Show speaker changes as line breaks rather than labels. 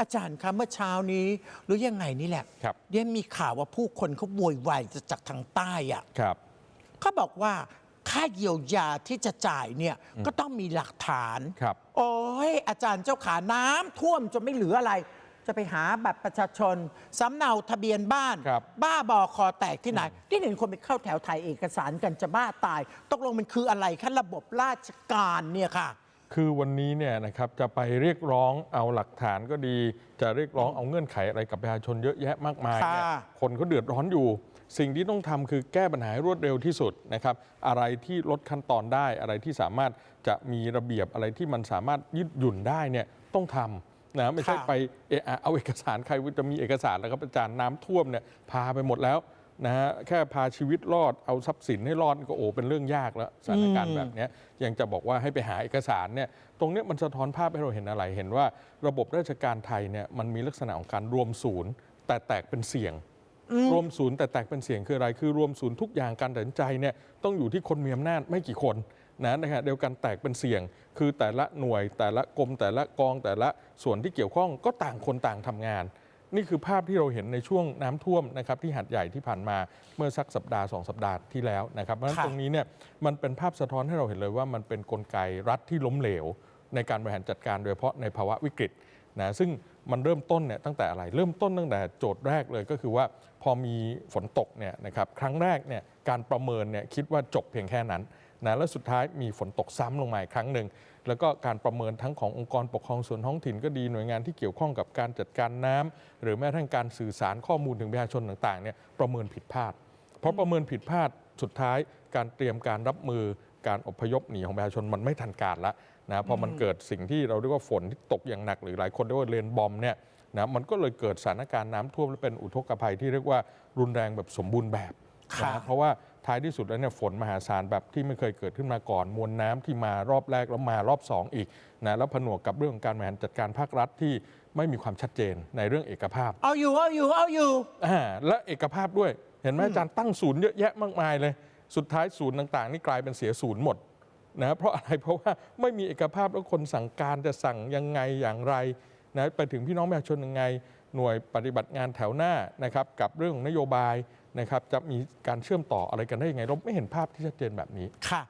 อาจารย์คะเมื่อเช้านี้หรือยังไงนี่แหละ
ครับ
เดี๋ยวมีข่าวว่าผู้คนเขาโวยวายจากทางใต้อะ
ครับ
เขาบอกว่าค่าเยียวยาที่จะจ่ายเนี่ยก็ต้องมีหลักฐาน
ครับ
โอ้ยอาจารย์เจ้าขาน้ำท่วมจนไม่เหลืออะไร จะไปหาบัตรประชาชนสำเนาทะเบียนบ้าน
ครับ
บ้าบอคอแตกที่ไหน ที่เห็นคนไปเข้าแถวถ่ายเอกสารกันจะบ้าตายตกลงมันคืออะไรคะระบบราชการเนี่ยค่ะ
คือวันนี้เนี่ยนะครับจะไปเรียกร้องเอาหลักฐานก็ดี จะเรียกร้องเอาเงื่อนไขอะไรกับประชาชนเยอะแยะมากมายเนี่ย
ค่ะ
คนเขาเดือดร้อนอยู่ สิ่งที่ต้องทำคือแก้ปัญหาให้รวดเร็วที่สุดนะครับอะไรที่ลดขั้นตอนได้อะไรที่สามารถจะมีระเบียบอะไรที่มันสามารถยืดหยุ่นได้เนี่ยต้องทำนะไม่ใช่
ค่ะ
ไปเอะอะเอาเอกสารใครจะมีเอกสารแล้วครับอาจารย์น้ำท่วมเนี่ยพาไปหมดแล้ว นะฮะแค่พาชีวิตรอดเอาทรัพย์สินให้รอดก็โอ้เป็นเรื่องยากแล้วสถานการณ์แบบเนี้ยยังจะบอกว่าให้ไปหาเอกสารเนี่ยตรงเนี้ยมันสะท้อนภาพให้เราเห็นอะไรเห็นว่าระบบราชการไทยเนี่ยมันมีลักษณะของการรวมศูนย์ แต่แตกเป็นเสียงรวมศูนย์แต่แตกเป็นเสียงคืออะไร คือรวมศูนย์ทุกอย่างการตัดสินใจเนี่ยต้องอยู่ที่คนมีอำนาจไม่กี่คนนะนะฮะเดียวกันแตกเป็นเสียง คือแต่ละหน่วยแต่ละกรมแต่ละกองแต่ละส่วนที่เกี่ยวข้องก็ต่างคนต่างทำงาน นี่คือภาพที่เราเห็นในช่วงน้ำท่วมนะครับที่หัดใหญ่ที่ผ่านมาเมื่อสักสัปดาห์สองสัปดาห์ที่แล้วนะครับเพราะฉะนั้น
ค่ะ
ตรงนี้เนี่ยมันเป็นภาพสะท้อนให้เราเห็นเลยว่ามันเป็นกลไกรัฐที่ล้มเหลว ในการบริหารจัดการโดยเฉพาะในภาวะวิกฤตนะซึ่งมันเริ่มต้นเนี่ยตั้งแต่อะไรเริ่มต้นตั้งแต่โจทย์แรกเลยก็คือว่าพอมีฝนตกเนี่ยนะครับครั้งแรกเนี่ยการประเมินเนี่ยคิดว่าจบเพียงแค่นั้น นะแล้วสุดท้ายมีฝนตกซ้ำลงมาอีกครั้งหนึ่งแล้วก็การประเมินทั้งขององค์กรปกครองส่วนท้องถิ่นก็ดีหน่วยงานที่เกี่ยวข้องกับการจัดการน้ำหรือแม้กระทั่งการสื่อสารข้อมูลถึงประชาชนต่างๆเนี่ยประเมินผิดพลาด เพราะประเมินผิดพลาดสุดท้ายการเตรียมการรับมือการอพยพหนีของประชาชนมันไม่ทันการละนะพอมันเกิดสิ่งที่เราเรียกว่าฝนที่ตกอย่างหนักหรือหลายคนเรียกว่าเลนบอมเนี่ยนะมันก็เลยเกิดสถานการณ์น้ำท่วมและเป็นอุทกภัยที่เรียกว่ารุนแรงแบบสมบูรณ์แบบ
ค่ะ
นะเพราะว่า ท้ายที่สุดแล้วเนี่ยฝนมหาศาลแบบที่ไม่เคยเกิดขึ้นมาก่อน มวลน้ำที่มารอบแรกแล้วมารอบสองอีกนะแล้วผนวกกับเรื่องของการบริหารจัดการภาครัฐที่ไม่มีความชัดเจนในเรื่องเอกภาพ
เอาอยู่เอาอยู่เอาอยู่
อ่าและเอกภาพด้วย เห็นไหมอาจารย์ตั้งศูนย์เยอะแยะมากมายเลย สุดท้ายศูนย์ต่างๆ นี่กลายเป็นเสียศูนย์หมดนะเพราะอะไรเพราะว่าไม่มีเอกภาพแล้วคนสั่งการจะสั่งยังไงอย่างไรนะไปถึงพี่น้องประชาชนยังไง หน่วยปฏิบัติงานแถวหน้านะครับกับเรื่องนโยบายนะครับจะมีการเชื่อมต่ออะไรกันได้ยังไงเราไม่เห็นภาพที่ชัดเจนแบบนี้
ค่ะ